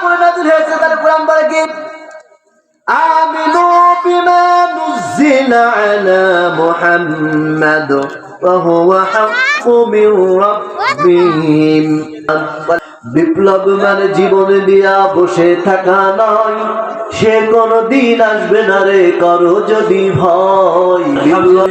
উপরে নাজিল হয়েছে তাহলে কোরআন বলে কি آمنوا بما نزل على محمد وهو حق من ربهم বিপ্লব মানে জীবনে দিয়া বসে থাকা নয় সে কোনো দিন আসবে না রে করো যদি ভয় বিপ্লব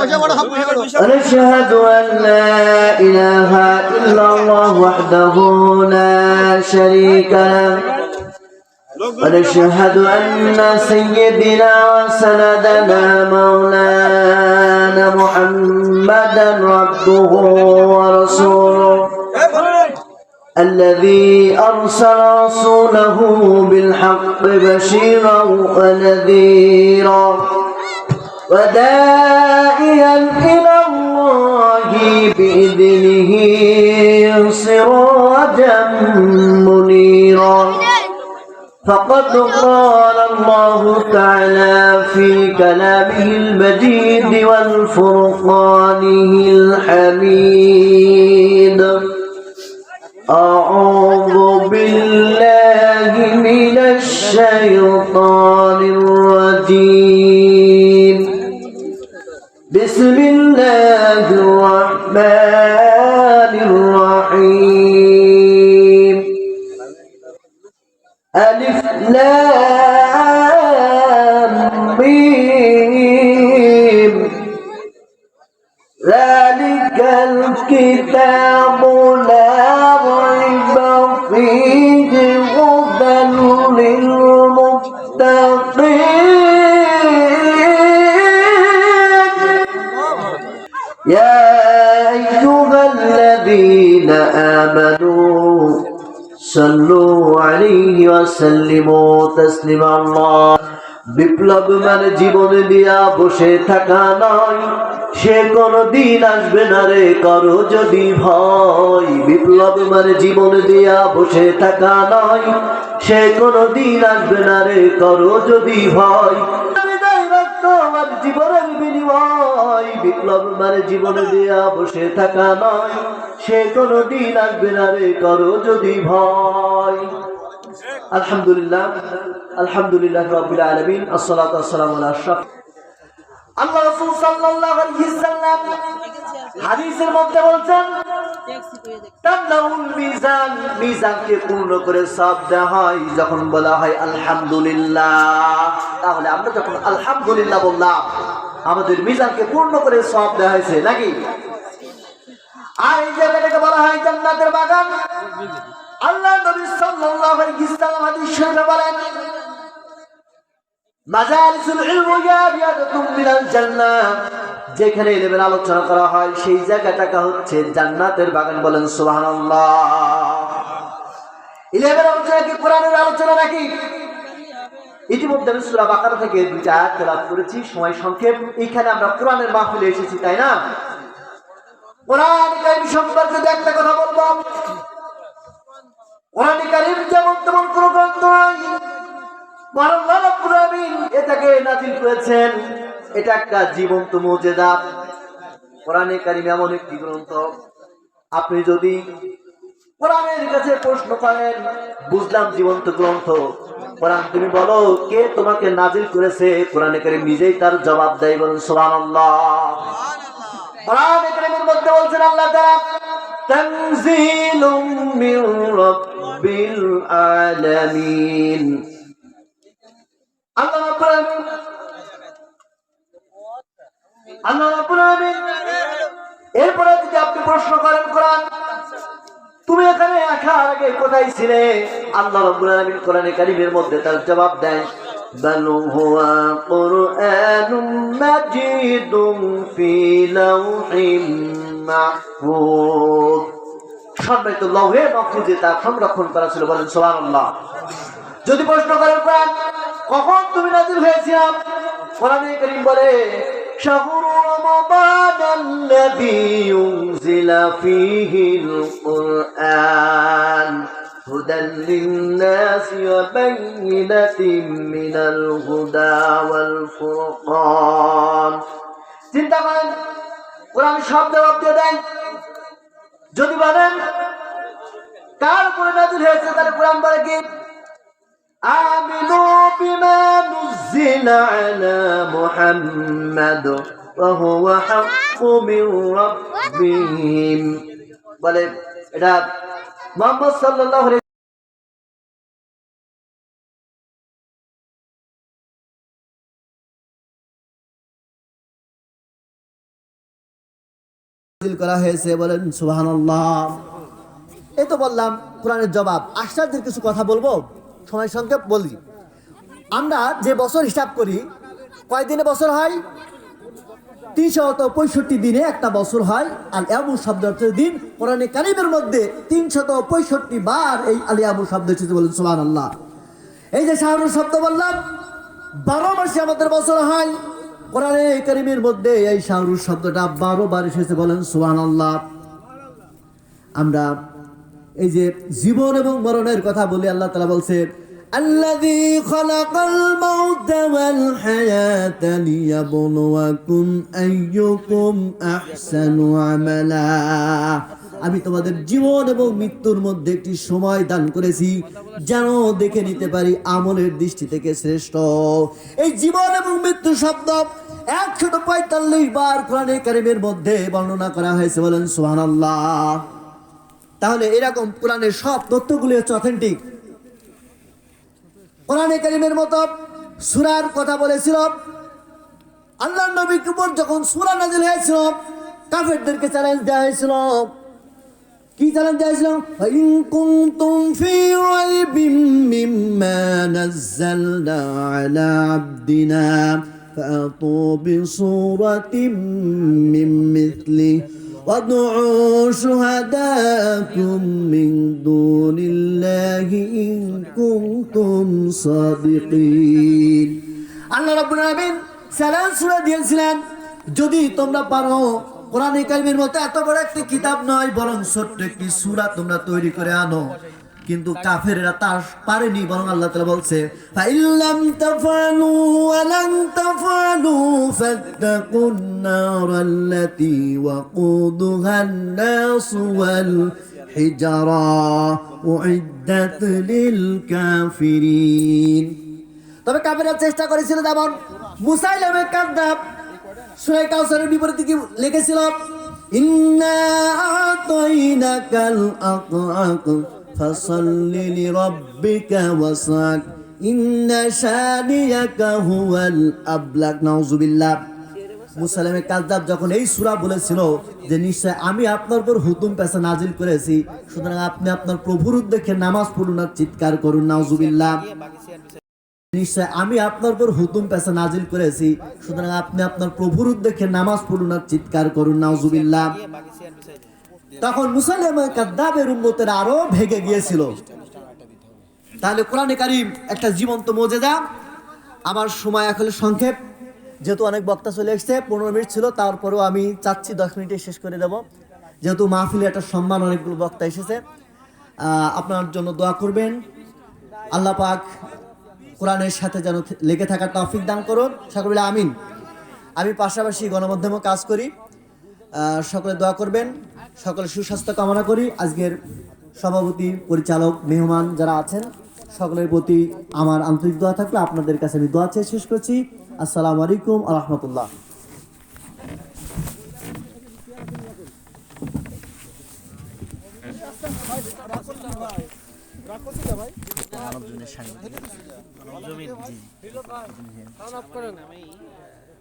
ونشهد أن لا إله إلا الله وحده لا شريك له. ونشهد أن سيدنا وسندنا مولانا محمدا عبده ورسوله. الذي أرسل رسوله بالحق بشيرا ونذيرا. ودائيا إلى الله بإذنه سراجا منيرا. فقد قال الله تعالى في كلامه المجيد والفرقانه الحميد. أعوذ بالله من الشيطان الرحيم. ألف لام. آمنوا صلوا عليه وسلموا تسليما الله বিপ্লব মানে জীবনে দিয়া বসে থাকা নয় সে কোনো দিন আসবে না রে করো যদি ভয় বিপ্লব মানে জীবনে দিয়া বসে থাকা নয় সে কোনো দিন আসবে না রে করো যদি ভয় বিদায় বিনিময় বিপ্লব মানে জীবনে দিয়া বসে থাকা নয়। সে কোনো দিন আসবে না রে, করো যদি ভয়। আলহামদুলিল্লাহ আলহামদুলিল্লাহ রাব্বিল আলামিন, আসসালাতু আশরাফ। আল্লাহ আলহামদুলিল্লাহ, তাহলে আমরা যখন আলহামদুলিল্লাহ বললাম আমাদের মিজানকে পূর্ণ করে সব দেওয়া হয়েছে, নাকি? আর এই জায়গাটাকে বলা হয় জান্নাতের বাগান। আল্লাহ নবী সাল্লাল্লাহু আলাইহি সাল্লাম হাদিস শরীফে বলেন, মাজালিসুল ইলম ইয়াবিয়াতুম মিনাল জান্নাহ যেখানে ইলমের আলোচনা করা হয়, সেই জায়গাটাকে হচ্ছে জান্নাতের বাগান বলেন, সুবহানাল্লাহ। ইলমের আলোচনা কি কোরআনের আলোচনা নাকি? ইতিমধ্যে আমি সূরা বাকারা থেকে দুইটা আয়াত করেছি, সময় সংক্ষেপ। এইখানে আমরা কোরআনের মাহফিলে এসেছি, তাই না? কোরআন সম্পর্কে একটা কথা কোরআন যেমন তেমন গ্রন্থ নয় বরং এটাকে নাযিল করেছেন। এটা একটা জীবন্ত মুজিজা। কোরআনে কারীম এমন একটি গ্রন্থ। আপনি যদি কোরআনের কাছে প্রশ্ন করেন, বুঝলাম জীবন্ত গ্রন্থ। কোরআন তুমি বলো কে তোমাকে নাজিল করেছে? কোরআনে কারীম নিজেই তার জবাব দেয় বলুন সুবহানাল্লাহ। কোরআন কারীমের মধ্যে বলছেন আল্লাহ তাআলা তানজিলুম মির রাব্বিল আলামিন। আল্লাহ রাব্বুল আলামিন। আল্লাহ রাব্বুল আলামিন। এরপরে যদি আপনি প্রশ্ন করেন কোরআন তুমি এখানে আসার আগে কোথায় ছিলে আল্লাহ রাব্বুল আলামিন কোরআনে কারীমের মধ্যে তার জবাব দেয় بل هو قرآن مجيد في لوح محفوظ সম্মানিত লৌহে মাহফুজে তা সংরক্ষণ করা ছিল বলেন সুবহানাল্লাহ যদি প্রশ্ন করেন কোরআন কখন তুমি নাজিল হয়েছিলাম কোরআনে করিম বলে شهر رمضان الذي ينزل فيه القرآن هدى للناس وبينة من الهدى والفرقان চিন্তা করেন কোরআন সব জবাব দিয়ে দেয় যদি বলেন কার উপরে নাজিল হয়েছে তাহলে কোরআন বলে কি آمنوا بما نزل على محمد وهو حق من ربهم বলে এটা মোহাম্মদ সাল্লাল্লাহু আলাইহি নাজিল করা হয়েছে বলেন সুবহানাল্লাহ এই তো বললাম কোরআনের জবাব আশ্চর্যের কিছু কথা বলবো সময় সংক্ষেপ বলি। আমরা যে বছর হিসাব করি কয় দিনে বছর হয়? তিনশত পঁয়ষট্টি দিনে একটা বছর হয়। আর এমন শব্দ দিন। কোরআনে কারিমের মধ্যে তিনশত পঁয়ষট্টি বার এই আলিয়াবু শব্দ এসেছে বলেন সুবাহ আল্লাহ এই যে শাহরুর শব্দ বললাম, বারো মাসে আমাদের বছর হয়। কোরআনে কারিমের মধ্যে এই শাহরুর শব্দটা বারো বার এসেছে বলেন সুবাহ আল্লাহ আমরা এই যে জীবন এবং মরণের কথা বলি আল্লাহ তালা বলছে الذي خلق الموت والحياة ليبلوكم أيكم أحسن عملا আমি তোমাদের জীবন এবং মৃত্যুর মধ্যে একটি সময় দান করেছি যেন দেখে নিতে পারি আমলের দৃষ্টি থেকে শ্রেষ্ঠ এই জীবন এবং মৃত্যু শব্দ একশত পঁয়তাল্লিশ বার কোরআনে কারিমের মধ্যে বর্ণনা করা হয়েছে বলেন সুবহানাল্লাহ তাহলে এরকম কোরআনের সব তথ্যগুলি হচ্ছে অথেন্টিক কোরআনে কারিমের মতো সুরার কথা বলেছিল আল্লাহ নবীর উপর যখন সুরা নাজিল হয়েছিল কাফেরদেরকে চ্যালেঞ্জ দেওয়া হয়েছিল কি চ্যালেঞ্জ দেওয়া হয়েছিল ইন কুনতুম ফি রাইবিম মিম্মা নাযালনা আলা আবদিনা فأتوا بصورة من مثله وادعوا شهداءكم من دون الله إن كنتم صادقين আল্লাহ রাব্বুল আলামিন সালাম সূরা দিয়েছিলেন যদি তোমরা পারো কোরআনে কারিমের মতো এত বড় একটি কিতাব নয় বরং ছোট্ট একটি সূরা তোমরা তৈরি করে আনো কিন্তু কাফেরেরা তা পারেনি, বরং আল্লাহ তাআলা বলছে, ফাইল্লাম তাফালু ওয়ালান তাফালু ফাত্তাকুন ওয়াকুদুহান নাস ওয়াল হিজারা উইদ্দাত লিল কাফিরিন. তবে কাফেররা চেষ্টা করেছিল যেমন মুসাইলামে কাদ্দাব সূরা কাউসারের বিপরীতে কি লিখেছিল? ইন্না আতাইনাকাল আকআক ফাসাল্লি লিরাব্বিকা ওয়াসাক ইন্না শানিয়াকা হুয়াল আবলাক নাউজুবিল্লাহ মুসালামে কাজদাব যখন এই সূরা বলেছিল যে নিশ্চয় আমি আপনার উপর হুতুম পেশা নাজিল করেছি, সুতরাং আপনি আপনার প্রভুর উদ্দেশ্যে নামাজ পড়ুন আর চিৎকার করুন। নাউজুবিল্লাহ নিশ্চয় আমি আপনার উপর হুতুম পেশা নাজিল করেছি, সুতরাং আপনি আপনার প্রভুর উদ্দেশ্যে নামাজ পড়ুন আর চিৎকার করুন। নাউজুবিল্লাহ তখন মুসালিমা কাদ্দাবের উম্মতের আরও ভেগে গিয়েছিল। তাহলে কোরআনে কারিম একটা জীবন্ত মজেদা আমার সময় আসলে সংক্ষেপ। যেহেতু অনেক বক্তা চলে এসেছে, পনেরো মিনিট ছিল, তারপরেও আমি চাচ্ছি দশ মিনিটে শেষ করে দেব। যেহেতু মাহফিলে একটা সম্মান অনেকগুলো বক্তা এসেছে আপনার জন্য দোয়া করবেন। আল্লাহ পাক কোরআনের সাথে যেন লেগে থাকার তৌফিক দান করুন। সকলে আমিন। আমি পাশাপাশি গণমাধ্যমেও কাজ করি। সকলে দোয়া করবেন। সকলে সুস্বাস্থ্য কামনা করি। আজকের সভাপতি, পরিচালক, মেহমান যারা আছেন, সকলের প্রতি আমার আন্তরিক দোয়া থাকলে আপনাদের কাছে আমি দোয়া চেয়ে শেষ করছি। আসসালামু আলাইকুম আ রহমতুল্লাহ।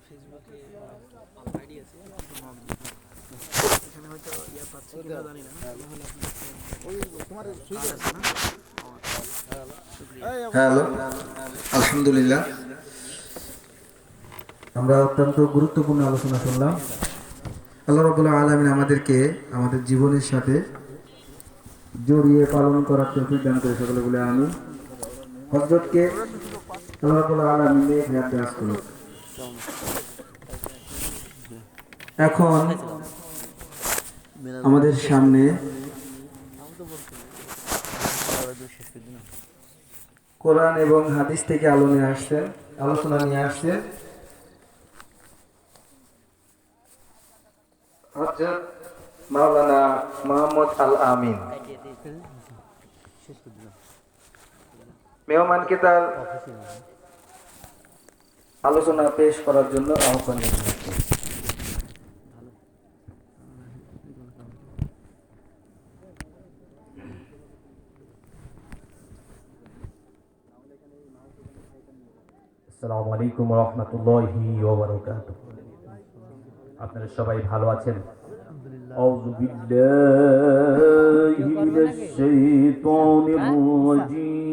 ফেসবুকে আইডি আছে। হয়তো আমরা অত্যন্ত গুরুত্বপূর্ণ আলোচনা শুনলাম। আল্লাহ রবুল্লাহ আলমিন আমাদেরকে আমাদের জীবনের সাথে জড়িয়ে পালন করার তৌফিক দান করে সকলে বলে আমি হজরতকে আল্লাহ রাব্বুল আলামিন নির্দেশ করুন এখন আমাদের সামনে কোরআন এবং হাদিস থেকে আলো নিয়ে আসছে, আলোচনা নিয়ে আসছে। মাওলানা মোহাম্মদ আল আমিন মেহমানকে তার আলোচনা পেশ করার জন্য আহ্বান জানাচ্ছি আসসালামু আলাইকুম রহমতুল্লাহি আপনারা সবাই ভালো আছেন আউযু বিল্লাহি মিনাশ শাইতানির রাজীম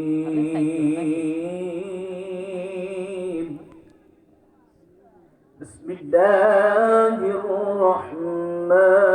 বিসমিল্লাহির রহমানির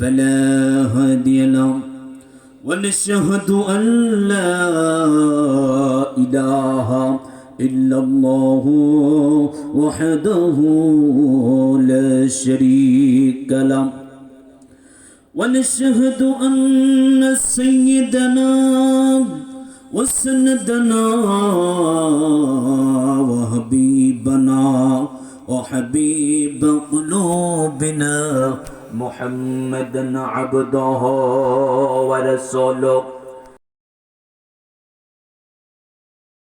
فلا هادي له ونشهد أن لا إله إلا الله وحده لا شريك له. ونشهد أن سيدنا وسندنا وحبيبنا وحبيب قلوبنا محمدا عبده ورسوله.